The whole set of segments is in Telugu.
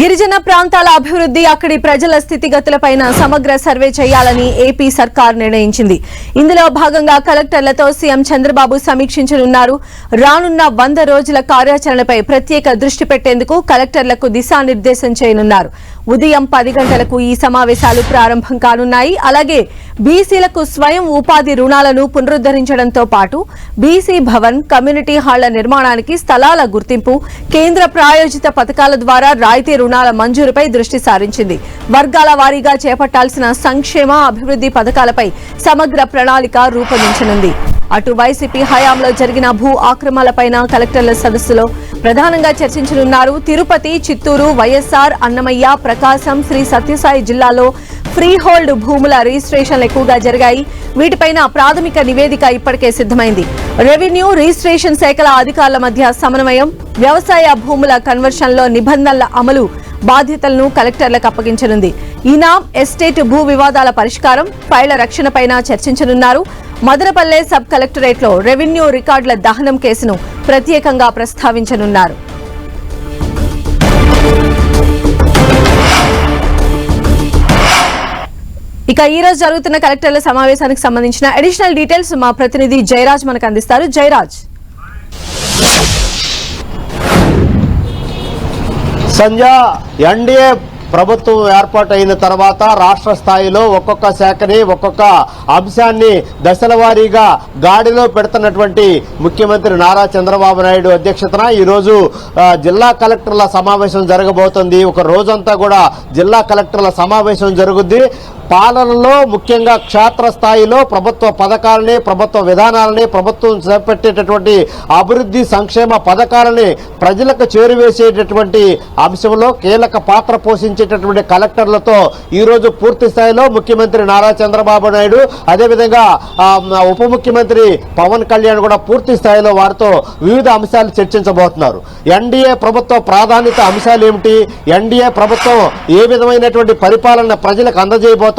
గిరిజన ప్రాంతాల అభివృద్ధి అక్కడి ప్రజల స్థితిగతులపైన సమగ్ర సర్వే చేయాలని ఏపీ సర్కార్ నిర్ణయించింది. ఇందులో భాగంగా కలెక్టర్లతో సీఎం చంద్రబాబు సమీక్షించనున్నారు. రానున్న వంద రోజుల కార్యాచరణపై ప్రత్యేక దృష్టి పెట్టేందుకు కలెక్టర్లకు దిశానిర్దేశం చేయనున్నారు. ఉదయం పది గంటలకు ఈ సమావేశాలు ప్రారంభం కానున్నాయి. అలాగే బీసీలకు స్వయం ఉపాధి రుణాలను పునరుద్ధరించడంతో పాటు బీసీ భవన్ కమ్యూనిటీ హాళ్ళ నిర్మాణానికి స్థలాల గుర్తింపు కేంద్ర ప్రాయోజిత పథకాల ద్వారా రాయితీ రుణాల మంజూరుపై దృష్టి సారించింది. వర్గాల వారీగా చేపట్టాల్సిన సంక్షేమ అభివృద్ధి పథకాలపై సమగ్ర ప్రణాళిక రూపొందించనుంది. అటు వైసీపీ హయాంలో జరిగిన భూ ఆక్రమాలపైన కలెక్టర్ల సదస్సులో ప్రధానంగా చర్చించనున్నారు. తిరుపతి చిత్తూరు వైఎస్ఆర్ అన్నమయ్య ప్రకాశం శ్రీ సత్యసాయి జిల్లాలో ఫ్రీ హోల్డ్ భూముల రిజిస్ట్రేషన్లు ఎక్కువగా జరిగాయి. వీటిపైన ప్రాథమిక నివేదిక ఇప్పటికే సిద్ధమైంది. రెవెన్యూ రిజిస్ట్రేషన్ శాఖల అధికారుల మధ్య సమన్వయం వ్యవసాయ భూముల కన్వర్షన్లో నిబంధనల అమలు బాధ్యతలను కలెక్టర్లకు అప్పగించనుంది. ఈనాం ఎస్టేట్ భూ వివాదాల పరిష్కారం ఫైళ్ళ రక్షణపైన చర్చించనున్నారు. మదనపల్లె సబ్ కలెక్టరేట్లో రెవెన్యూ రికార్డుల దహనం కేసును ప్రత్యేకంగా ప్రస్తావించనున్నారు. ఇక ఈ రోజు జరుగుతున్న కలెక్టర్ల సమావేశానికి సంబంధించిన అడిషనల్ డీటెయిల్స్ మా ప్రతినిధి జయరాజ్ మనకు అందిస్తారు. జయరాజ్. సంజా ఎన్డీఏ ప్రభుత్వం ఏర్పాటైన తర్వాత రాష్ట్ర స్థాయిలో ఒక్కొక్క శాఖని ఒక్కొక్క అంశాన్ని దశల వారీగా గాడిలో పెడుతున్నటువంటి ముఖ్యమంత్రి నారా చంద్రబాబు నాయుడు అధ్యక్షతన ఈరోజు జిల్లా కలెక్టర్ల సమావేశం జరగబోతుంది. ఒక రోజంతా కూడా జిల్లా కలెక్టర్ల సమావేశం జరుగుద్ది. పాలనలో ముఖ్యంగా క్షేత్ర స్థాయిలో ప్రభుత్వ పథకాలని ప్రభుత్వ విధానాలని ప్రభుత్వం చేపట్టేటటువంటి అభివృద్ధి సంక్షేమ పథకాలని ప్రజలకు చేరువేసేటటువంటి అంశంలో కీలక పాత్ర పోషించేటటువంటి కలెక్టర్లతో ఈరోజు పూర్తి స్థాయిలో ముఖ్యమంత్రి నారా చంద్రబాబు నాయుడు అదేవిధంగా ఉప ముఖ్యమంత్రి పవన్ కళ్యాణ్ కూడా పూర్తి స్థాయిలో వారితో వివిధ అంశాలు చర్చించబోతున్నారు. ఎన్డీఏ ప్రభుత్వ ప్రాధాన్యత అంశాలు ఏమిటి? ఎన్డీఏ ప్రభుత్వం ఏ విధమైనటువంటి పరిపాలన ప్రజలకు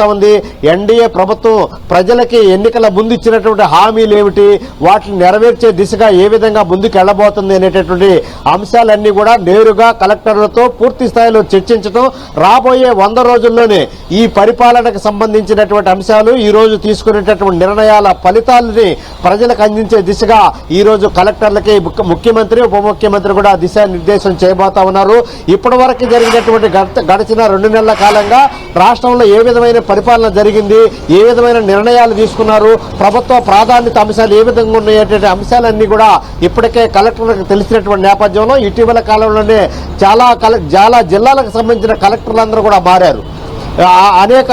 అందజేయబోతా ఉంది. ఎన్డీఏ ప్రభుత్వం ప్రజలకి ఎన్నికల ముందు ఇచ్చినటువంటి హామీలు ఏమిటి? వాటిని నెరవేర్చే దిశగా ఏ విధంగా ముందుకు వెళ్ళబోతుంది అనేటటువంటి అంశాలన్నీ కూడా నేరుగా కలెక్టర్లతో పూర్తి స్థాయిలో చర్చించడం రాబోయే వంద రోజుల్లోనే ఈ పరిపాలనకు సంబంధించినటువంటి అంశాలు ఈ రోజు తీసుకునేటటువంటి నిర్ణయాల ఫలితాలని ప్రజలకు అందించే దిశగా ఈ రోజు కలెక్టర్లకి ముఖ్యమంత్రి ఉప ముఖ్యమంత్రి కూడా దిశానిర్దేశం చేయబోతా ఉన్నారు. ఇప్పటి వరకు జరిగినటువంటి గత- గడిచిన రెండు నెలల కాలంగా రాష్ట్రంలో ఏ విధమైన పరిపాలన జరిగింది ఏ విధమైన నిర్ణయాలు తీసుకున్నారు ప్రభుత్వ ప్రాధాన్యత అంశాలు ఏ విధంగా ఉన్నాయనేటువంటి అంశాలన్నీ కూడా ఇప్పటికే కలెక్టర్లకు తెలిసినటువంటి నేపథ్యంలో ఇటీవల కాలంలోనే చాలా కల చాలా జిల్లాలకు సంబంధించిన కలెక్టర్లందరూ కూడా మారారు. అనేక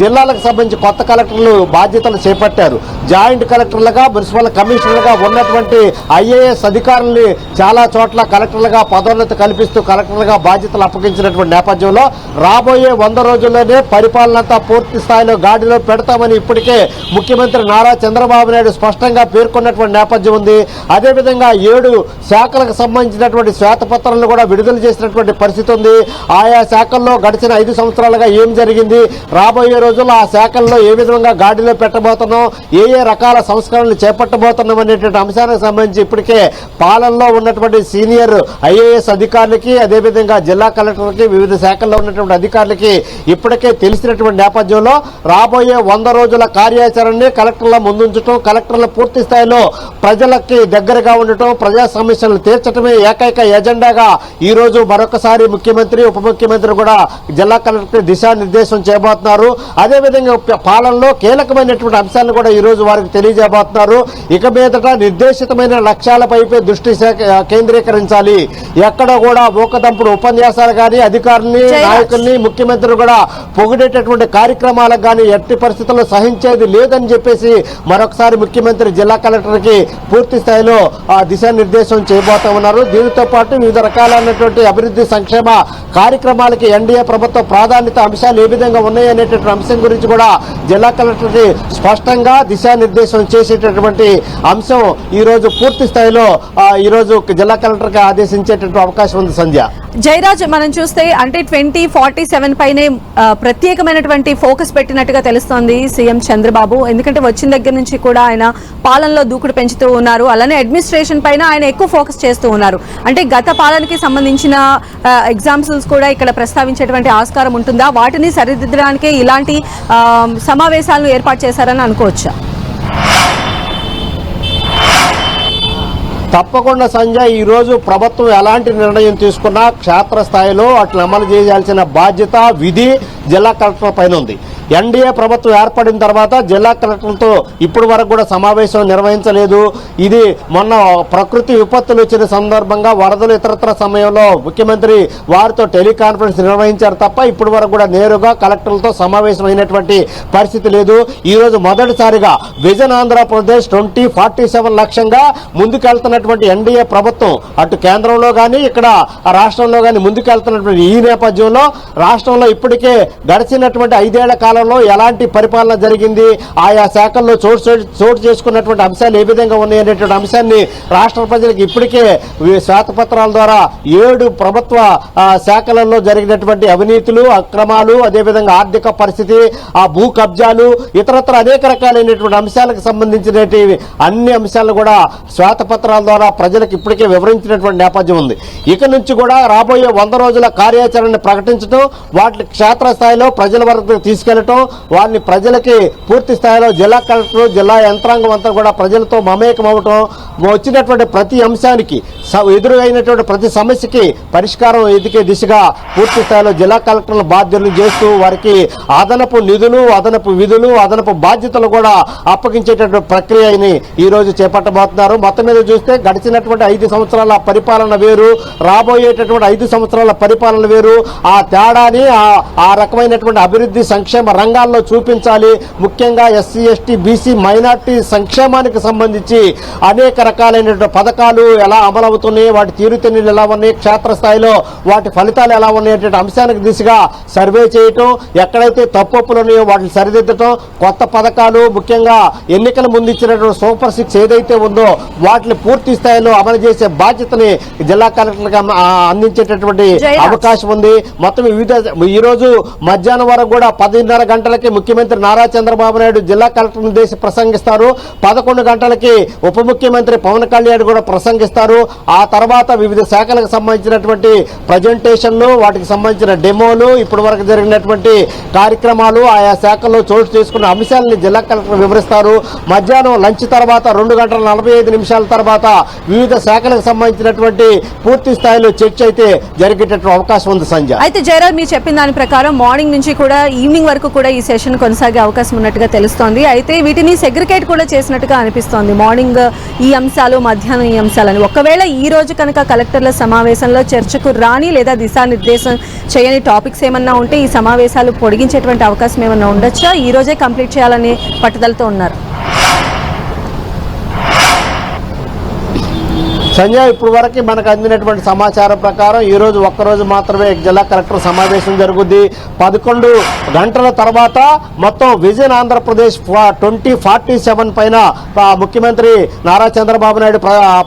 జిల్లాలకు సంబంధించి కొత్త కలెక్టర్లు బాధ్యతలు చేపట్టారు. జాయింట్ కలెక్టర్లుగా మున్సిపల్ కమిషనర్లుగా ఉన్నటువంటి ఐఏఎస్ అధికారుల్ని చాలా చోట్ల కలెక్టర్లుగా పదోన్నతి కల్పిస్తూ కలెక్టర్లుగా బాధ్యతలు అప్పగించినటువంటి నేపథ్యంలో రాబోయే వంద రోజుల్లోనే పరిపాలనంతా పూర్తి స్థాయిలో గాడిలో పెడతామని ఇప్పటికే ముఖ్యమంత్రి నారా చంద్రబాబు నాయుడు స్పష్టంగా పేర్కొన్నటువంటి నేపథ్యం ఉంది. అదేవిధంగా ఏడు శాఖలకు సంబంధించినటువంటి శ్వేతపత్రాలను కూడా విడుదల చేసినటువంటి పరిస్థితి ఉంది. ఆయా శాఖల్లో గడిచిన ఐదు సంవత్సరాలుగా ఏం జరిగింది. రాబోయే రోజుల్లో ఆ శాఖల్లో ఏ విధంగా గాడిలో పెట్టబోతున్నాం ఏ ఏ రకాల సంస్కరణలు చేపట్టబోతున్నాం అనేటువంటి అంశానికి సంబంధించి ఇప్పటికే పాలనలో ఉన్నటువంటి సీనియర్ ఐఏఎస్ అధికారులకి అదేవిధంగా జిల్లా కలెక్టర్కి వివిధ శాఖల్లో ఉన్నటువంటి అధికారులకి ఇప్పటికే తెలిసినటువంటి నేపథ్యంలో రాబోయే వంద రోజుల కార్యాచరణని కలెక్టర్ల ముందుంచడం కలెక్టర్ల పూర్తి స్థాయిలో ప్రజలకి దగ్గరగా ఉండటం ప్రజా సమస్యలను తీర్చడమే ఏకైక ఎజెండాగా ఈ రోజు మరొకసారి ముఖ్యమంత్రి ఉప ముఖ్యమంత్రి కూడా జిల్లా కలెక్టర్ దిశానిర్దేశం చేయబోతున్నారు. అదేవిధంగా పాలనలో కీలకమైనటువంటి అంశాలను కూడా ఈ రోజు వారికి తెలియజేయబోతున్నారు. ఇక మీదట నిర్దేశితమైన లక్ష్యాలపై దృష్టి కేంద్రీకరించాలి. ఎక్కడ కూడా మూకదంపుడు ఉపన్యాసాలు కానీ అధికారుల్ని. నాయకుల్ని ముఖ్యమంత్రి కూడా పొగిడేటటువంటి కార్యక్రమాలకు కానీ ఎట్టి పరిస్థితుల్లో సహించేది లేదని చెప్పేసి మరొకసారి ముఖ్యమంత్రి జిల్లా కలెక్టర్కి పూర్తి స్థాయిలో ఆ, దిశానిర్దేశం చేయబోతా ఉన్నారు. దీనితో పాటు వివిధ రకాలైనటువంటి అభివృద్ధి సంక్షేమ కార్యక్రమాలకి ఎన్డీఏ ప్రభుత్వ ప్రాధాన్యత అంశాలు ఏ విధంగా ఉన్నాయి అనేటటువంటి అంశం గురించి కూడా జిల్లా కలెక్టర్కి స్పష్టంగా దిశానిర్దేశం చేసేటటువంటి అంశం ఈ రోజు పూర్తి స్థాయిలో ఈరోజు ఈ రోజు జిల్లా కలెక్టర్కి ఆదేశించేటటువంటి అవకాశం ఉంది సంధ్య. జయరాజ్ మనం చూస్తే అంటే ట్వంటీ ఫార్టీ సెవెన్ పైనే ప్రత్యేకమైనటువంటి ఫోకస్ పెట్టినట్టుగా తెలుస్తోంది సీఎం చంద్రబాబు. ఎందుకంటే వచ్చిన దగ్గర నుంచి కూడా ఆయన పాలనలో దూకుడు పెంచుతూ ఉన్నారు. అలానే అడ్మినిస్ట్రేషన్ పైన ఆయన ఎక్కువ ఫోకస్ చేస్తూ ఉన్నారు. అంటే గత పాలనకి సంబంధించిన ఎగ్జాంపుల్స్ కూడా ఇక్కడ ప్రస్తావించేటువంటి ఆస్కారం ఉంటుందా? వాటిని సరిదిద్దడానికే ఇలాంటి సమావేశాలను ఏర్పాటు చేశారని అనుకోవచ్చా? తప్పకుండా సంజయ్ ఈరోజు ప్రభుత్వం ఎలాంటి నిర్ణయం తీసుకున్నా క్షేత్రస్థాయిలో అట్లా అమలు చేయాల్సిన బాధ్యత విధి జిల్లా కలెక్టర్ పైన ఉంది. ఎన్డీఏ ప్రభుత్వం ఏర్పడిన తర్వాత జిల్లా కలెక్టర్లతో ఇప్పటి వరకు కూడా సమావేశం నిర్వహించలేదు. ఇది మొన్న ప్రకృతి విపత్తులు వచ్చిన సందర్భంగా వరదలు ఇతరత్ర సమయంలో ముఖ్యమంత్రి వారితో టెలికాన్ఫరెన్స్ నిర్వహించారు తప్ప ఇప్పటి వరకు కూడా నేరుగా కలెక్టర్లతో సమావేశం అయినటువంటి పరిస్థితి లేదు. ఈ రోజు మొదటిసారిగా vision Andhra Pradesh twenty forty seven లక్ష్యంగా ముందుకెళ్తున్నటువంటి ఎన్డీఏ ప్రభుత్వం అటు కేంద్రంలో కానీ ఇక్కడ రాష్ట్రంలో కానీ ముందుకెళ్తున్నటువంటి ఈ నేపథ్యంలో రాష్ట్రంలో ఇప్పటికే గడిచినటువంటి ఐదేళ్ళ కాలంలో ఎలాంటి పరిపాలన జరిగింది? ఆయా శాఖల్లో చోటు చోటు చేసుకున్నటువంటి అంశాలు ఏ విధంగా ఉన్నాయి అనేటువంటి అంశాన్ని రాష్ట్ర ప్రజలకు ఇప్పటికే శ్వేతపత్రాల ద్వారా ఏడు ప్రభుత్వ శాఖలలో జరిగినటువంటి అవినీతులు అక్రమాలు అదేవిధంగా ఆర్థిక పరిస్థితి ఆ భూ కబ్జాలు ఇతరత్ర అనేక రకాలైనటువంటి అంశాలకు సంబంధించినటువంటి అన్ని అంశాలు కూడా శ్వేతపత్రాల ద్వారా ప్రజలకు ఇప్పటికే వివరించినటువంటి నేపథ్యం ఉంది. ఇక నుంచి కూడా రాబోయే వంద రోజుల కార్యాచరణను ప్రకటించడం వాటిని క్షేత్రస్థాయిలో ప్రజల వరకు తీసుకెళ్ళటం వారిని ప్రజలకి పూర్తి స్థాయిలో జిల్లా కలెక్టర్ జిల్లా యంత్రాంగం అంతా కూడా ప్రజలతో మమేకం అవటం వచ్చినటువంటి ప్రతి అంశానికి ఎదురైనటువంటి ప్రతి సమస్యకి పరిష్కారం ఎదికే దిశగా పూర్తి స్థాయిలో జిల్లా కలెక్టర్లు బాధ్యతలు చేస్తూ వారికి అదనపు నిధులు అదనపు విధులు అదనపు బాధ్యతలు కూడా అప్పగించేటటువంటి ప్రక్రియని ఈ రోజు చేపట్టబోతున్నారు. మొత్తం మీద చూస్తే గడిచినటువంటి ఐదు సంవత్సరాల పరిపాలన వేరు రాబోయేటటువంటి ఐదు సంవత్సరాల పరిపాలన వేరు. ఆ తేడాని ఆ- ఆ రకమైనటువంటి అభివృద్ధి సంక్షేమ రంగాల్లో చూపించాలి ముఖ్యంగా ఎస్సీ ఎస్టీ బీసీ మైనార్టీ సంక్షేమానికి సంబంధించి అనేక రకాలైనటువంటి పథకాలు ఎలా అమలవుతున్నాయి వాటి తీరుతెన్నులు ఎలా ఉన్నాయి క్షేత్రస్థాయిలో వాటి ఫలితాలు ఎలా ఉన్నాయి అనే అంశానికి దిశగా సర్వే చేయటం ఎక్కడైతే తప్పులు ఉన్నాయో వాటిని సరిదిద్దటం కొత్త పథకాలు ముఖ్యంగా ఎన్నికల ముందు ఇచ్చినటువంటి సూపర్ సిక్స్ ఏదైతే ఉందో వాటిని పూర్తి స్థాయిలో అమలు చేసే బాధ్యతని జిల్లా కలెక్టర్గా అందించేటటువంటి. అవకాశం ఉంది మొత్తం వివిధ ఈ రోజు మధ్యాహ్నం వరకు కూడా పదిన్నర గంటలకి ముఖ్యమంత్రి నారా చంద్రబాబు నాయుడు జిల్లా కలెక్టర్ ఉద్దేశి ప్రసంగిస్తారు. పదకొండు గంటలకి ఉప ముఖ్యమంత్రి పవన్ కళ్యాణ్ కూడా ప్రసంగిస్తారు. ఆ తర్వాత వివిధ శాఖలకు సంబంధించినటువంటి ప్రజెంటేషన్లు వాటికి సంబంధించిన డెమోలు ఇప్పటి వరకు జరిగినటువంటి కార్యక్రమాలు ఆయా శాఖల్లో చోటు చేసుకున్న అంశాలని జిల్లా కలెక్టర్ వివరిస్తారు. మధ్యాహ్నం లంచ్ తర్వాత రెండు గంటల నలభై ఐదు నిమిషాల తర్వాత వివిధ శాఖలకు సంబంధించినటువంటి పూర్తి స్థాయిలో చర్చ అయితే జరిగేటటువంటి అవకాశం ఉంది సంజయ్ అయితే జయరాజ్ మీరు చెప్పిన దాని ప్రకారం మార్నింగ్ నుంచి కూడా ఈవినింగ్ వరకు కూడా ఈ సెషన్ కొనసాగే అవకాశం ఉన్నట్టుగా తెలుస్తోంది. అయితే వీటిని సెగ్రికేట్ కూడా చేసినట్టుగా అనిపిస్తోంది. మార్నింగ్ ఈ అంశాలు మధ్యాహ్నం ఈ అంశాలని. ఒకవేళ ఈ రోజు కనుక కలెక్టర్ల సమావేశంలో చర్చకు రాని లేదా దిశానిర్దేశం చేయని టాపిక్స్ ఏమన్నా ఉంటే ఈ సమావేశాలు పొడిగించేటువంటి అవకాశం ఏమన్నా ఉండొచ్చా? ఈ రోజే కంప్లీట్ చేయాలని పట్టుదలతో ఉన్నారు. సంజయ్ ఇప్పుడు వరకు మనకు అందినటువంటి సమాచారం ప్రకారం ఈరోజు ఒక్కరోజు మాత్రమే జిల్లా కలెక్టర్ సమావేశం జరుగుద్ది. పదకొండు గంటల తర్వాత మొత్తం vision Andhra Pradesh twenty forty seven పైన ముఖ్యమంత్రి నారా చంద్రబాబు నాయుడు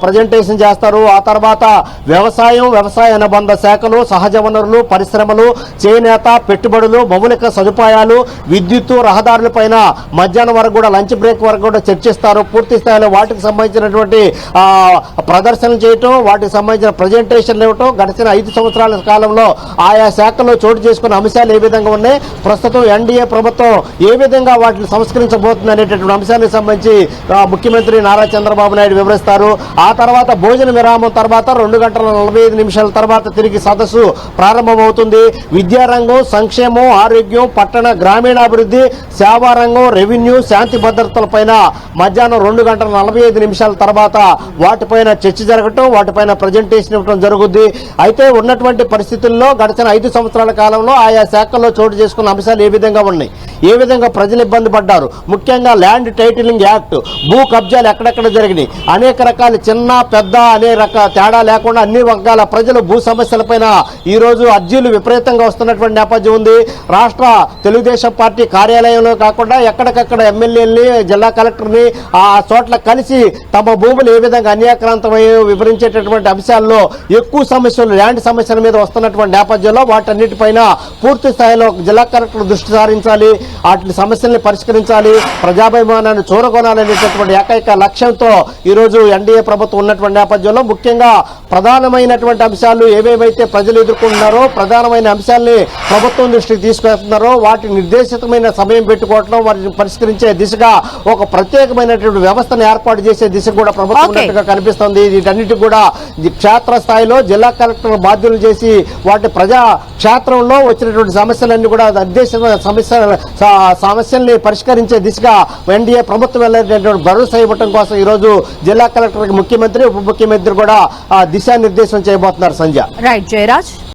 ప్రజెంటేషన్ చేస్తారు. ఆ తర్వాత వ్యవసాయం వ్యవసాయ అనుబంధ శాఖలు సహజ వనరులు పరిశ్రమలు చేనేత పెట్టుబడులు మౌలిక సదుపాయాలు విద్యుత్తు రహదారులపైన మధ్యాహ్నం వరకు కూడా లంచ్ బ్రేక్ వరకు కూడా చర్చిస్తారు. పూర్తి స్థాయిలో వాటికి సంబంధించినటువంటి ప్రదర్శన ప్రదర్శనలు చేయటం వాటికి సంబంధించిన ప్రజెంటేషన్లు ఇవ్వటం గడిచిన ఐదు సంవత్సరాల కాలంలో ఆయా శాఖల్లో చోటు చేసుకున్న అంశాలు ఏ విధంగా ఉన్నాయి ప్రస్తుతం ఎన్డీఏ ప్రభుత్వం ఏ విధంగా వాటిని సంస్కరించబోతుంది అనేటటువంటి అంశానికి సంబంధించి ముఖ్యమంత్రి నారా చంద్రబాబు నాయుడు వివరిస్తారు. ఆ తర్వాత భోజన విరామం తర్వాత రెండు గంటల నలభై ఐదు నిమిషాల తర్వాత తిరిగి సదస్సు ప్రారంభమవుతుంది. విద్యారంగం సంక్షేమం ఆరోగ్యం పట్టణ గ్రామీణాభివృద్ధి సేవారంగం రెవెన్యూ శాంతి భద్రతలపైన మధ్యాహ్నం రెండు గంటల నలభై ఐదు నిమిషాల తర్వాత వాటిపైన చర్చ జరగటం వాటిపైన ప్రజెంటేషన్ ఇవ్వడం జరుగుద్ది. అయితే ఉన్నటువంటి పరిస్థితుల్లో గడిచిన ఐదు సంవత్సరాల కాలంలో ఆయా శాఖల్లో చోటు చేసుకున్న అంశాలు ఏ విధంగా ఉన్నాయి? ఏ విధంగా ప్రజలు ఇబ్బంది పడ్డారు? ముఖ్యంగా ల్యాండ్ టైటిలింగ్ యాక్ట్ భూ కబ్జాలు ఎక్కడెక్కడ జరిగినాయి? అనేక రకాల చిన్న పెద్ద అనే రక తేడా లేకుండా అన్ని వర్గాల ప్రజలు భూ సమస్యలపైన ఈ రోజు అర్జీలు విపరీతంగా వస్తున్నటువంటి నేపథ్యం ఉంది. రాష్ట్ర తెలుగుదేశం పార్టీ కార్యాలయంలో కాకుండా ఎక్కడికక్కడ ఎమ్మెల్యేలని జిల్లా కలెక్టర్ని ఆ చోట్ల కలిసి తమ భూములు ఏ విధంగా అన్యాక్రాంతమయ్యే వివరించేటటువంటి అంశాల్లో ఎక్కువ సమస్యలు ల్యాండ్ సమస్యల మీద వస్తున్నటువంటి నేపథ్యంలో వాటన్నిటిపైన పూర్తి స్థాయిలో జిల్లా కలెక్టర్ దృష్టి సారించాలి. వాటి సమస్యల్ని పరిష్కరించాలి. ప్రజాభిమానాన్ని చూరగొనాలనేటటువంటి ఏకైక లక్ష్యంతో ఈరోజు ఎన్డీఏ ప్రభుత్వం ఉన్నటువంటి నేపథ్యంలో ముఖ్యంగా ప్రధానమైనటువంటి అంశాలు ఏవేవైతే ప్రజలు ఎదుర్కొంటున్నారో ప్రధానమైన అంశాల్ని ప్రభుత్వం దృష్టికి తీసుకెళ్తున్నారో వాటి నిర్దేశితమైన సమయం పెట్టుకోవటం వాటిని పరిష్కరించే దిశగా ఒక ప్రత్యేకమైనటువంటి వ్యవస్థను ఏర్పాటు చేసే దిశ కూడా ప్రభుత్వం కనిపిస్తుంది. వీటన్నిటి కూడా క్షేత్రస్థాయిలో క్షేత్ర స్థాయిలో జిల్లా కలెక్టర్ బాధ్యులు చేసి వాటి ప్రజా క్షేత్రంలో వచ్చినటువంటి సమస్యలన్నీ కూడా అధ్యక్ష సమస్య సమస్యల్ని పరిష్కరించే దిశగా ఎన్డీఏ ప్రభుత్వం వెళ్ళేటటువంటి భరోసా ఇవ్వడం కోసం ఈరోజు జిల్లా కలెక్టర్ ముఖ్యమంత్రి ఉప ముఖ్యమంత్రి కూడా దిశానిర్దేశం చేయబోతున్నారు సంజయ్ రైట్ జయరాజ్.